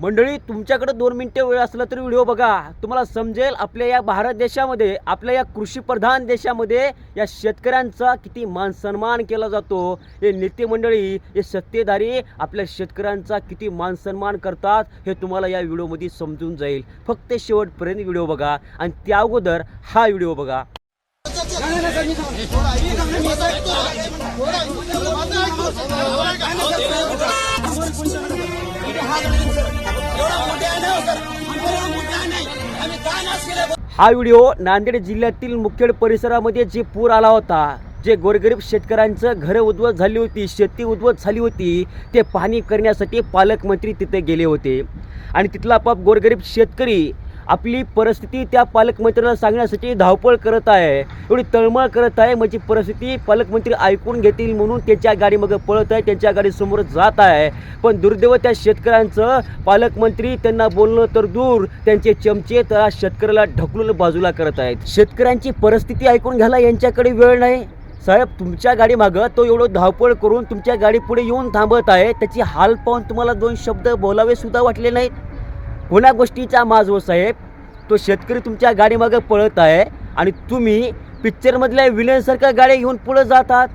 मंडळी तुमच्याकडे दोन मिनिटे वेळ असला तरी व्हिडिओ बघा. तुम्हाला समजेल आपल्या या भारत देशामध्ये आपल्या या कृषीप्रधान देशामध्ये या शेतकऱ्यांचा किती मान सन्मान केला जातो. हे नेते मंडळी हे सत्तेधारी आपल्या शेतकऱ्यांचा किती मान सन्मान करतात हे तुम्हाला या व्हिडिओमध्ये समजून जाईल. फक्त शेवटपर्यंत व्हिडिओ बघा आणि त्या अगोदर हा व्हिडिओ बघा. हा व्हिडिओ नांदेड जिल्ह्यातील मुखेड परिसरामध्ये जे पूर आला होता जे गोरगरीब शेतकऱ्यांचं घरं उद्ध्वस्त झाली होती शेती उद्ध्वस्त झाली होती ते पाहणी करण्यासाठी पालकमंत्री तिथे गेले होते. आणि तिथला आपाप गोरगरीब शेतकरी आपली परिस्थिती त्या पालकमंत्र्याला सांगण्यासाठी धावपळ करत आहे. एवढी तळमळ करत आहे म्हणजे परिस्थिती पालकमंत्री ऐकून घेतील म्हणून त्यांच्या गाडीमागं पळत आहे त्यांच्या गाडीसमोर जात आहे. पण दुर्दैव त्या शेतकऱ्यांचं पालकमंत्री त्यांना बोलणं तर दूर त्यांचे चमचे त्या शेतकऱ्याला ढकलून बाजूला करत आहेत. शेतकऱ्यांची परिस्थिती ऐकून घ्यायला यांच्याकडे वेळ नाही. साहेब तुमच्या गाडीमागं तो एवढं धावपळ करून तुमच्या गाडी पुढे येऊन थांबत आहे त्याची हाल पाहून तुम्हाला दोन शब्द बोलावे सुद्धा वाटले नाहीत. कोणा गोष्टीचा माज हो साहेब. तो शेतकरी तुमच्या गाडीमागं पळत आहे आणि तुम्ही पिक्चरमधल्या विलनसारख्या गाड्या घेऊन पुढं जातात.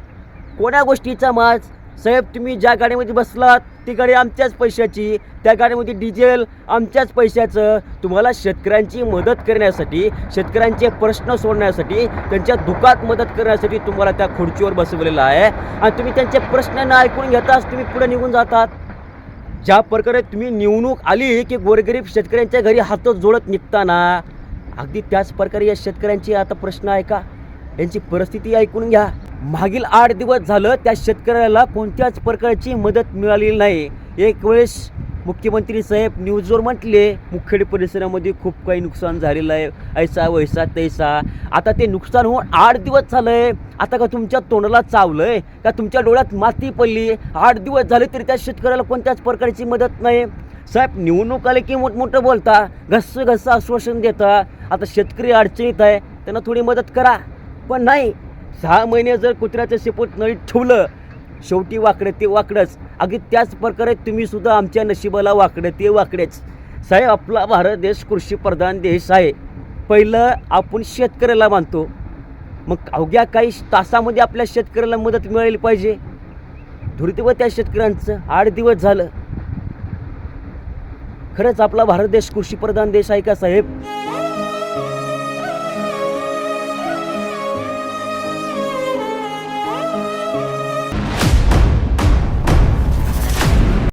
कोणा गोष्टीचा माज? साहेब तुम्ही ज्या गाडीमध्ये बसलात ती गाडी आमच्याच पैशाची त्या गाडीमध्ये डिझेल आमच्याच पैशाचं. तुम्हाला शेतकऱ्यांची मदत करण्यासाठी शेतकऱ्यांचे प्रश्न सोडण्यासाठी त्यांच्या दुखात मदत करण्यासाठी तुम्हाला त्या खुर्चीवर बसवलेलं आहे. आणि तुम्ही त्यांचे प्रश्न न ऐकून घेताच तुम्ही पुढे निघून जातात. ज्या प्रकारे तुम्ही निवडणूक आली की गोरगरीब शेतकऱ्यांच्या घरी हात जोडत निघताना अगदी त्याच प्रकारे या शेतकऱ्यांचे आता प्रश्न आहे का? यांची परिस्थिती ऐकून घ्या. मागील आठ दिवस झालं त्या शेतकऱ्याला कोणत्याच प्रकारची मदत मिळालेली नाही. एक वेळेस मुख्यमंत्री साहेब न्यूजवर म्हटले मुखेड परिसरामध्ये खूप काही नुकसान झालेलं आहे. ऐसा वैसा तैसा. आता ते नुकसान होऊन आठ दिवस झालं आहे आता का तुमच्या तोंडाला चावलंय? का तुमच्या डोळ्यात माती पडली? आठ दिवस झाले तरी त्या शेतकऱ्याला कोणत्याच प्रकारची मदत नाही. साहेब निवडणूक आले की मोठमोठं बोलता घस्स घस्स आश्वासन देता. आता शेतकरी अडचणीत आहे त्यांना थोडी मदत करा. पण नाही सहा महिने जर कुत्र्याचं शेपूट नळीत ठेवलं शेवटी वाकडं ते वाकडंच. अगदी त्याच प्रकारे तुम्ही सुद्धा आमच्या नशिबाला वाकडं ते वाकडेच. साहेब आपला भारत देश कृषीप्रधान देश आहे. पहिलं आपण शेतकऱ्याला मानतो. मग अवघ्या काही तासामध्ये आपल्या शेतकऱ्याला मदत मिळाली पाहिजे. दुर्दैव त्या शेतकऱ्यांचं आठ दिवस झालं. खरंच आपला भारत देश कृषीप्रधान देश आहे का साहेब?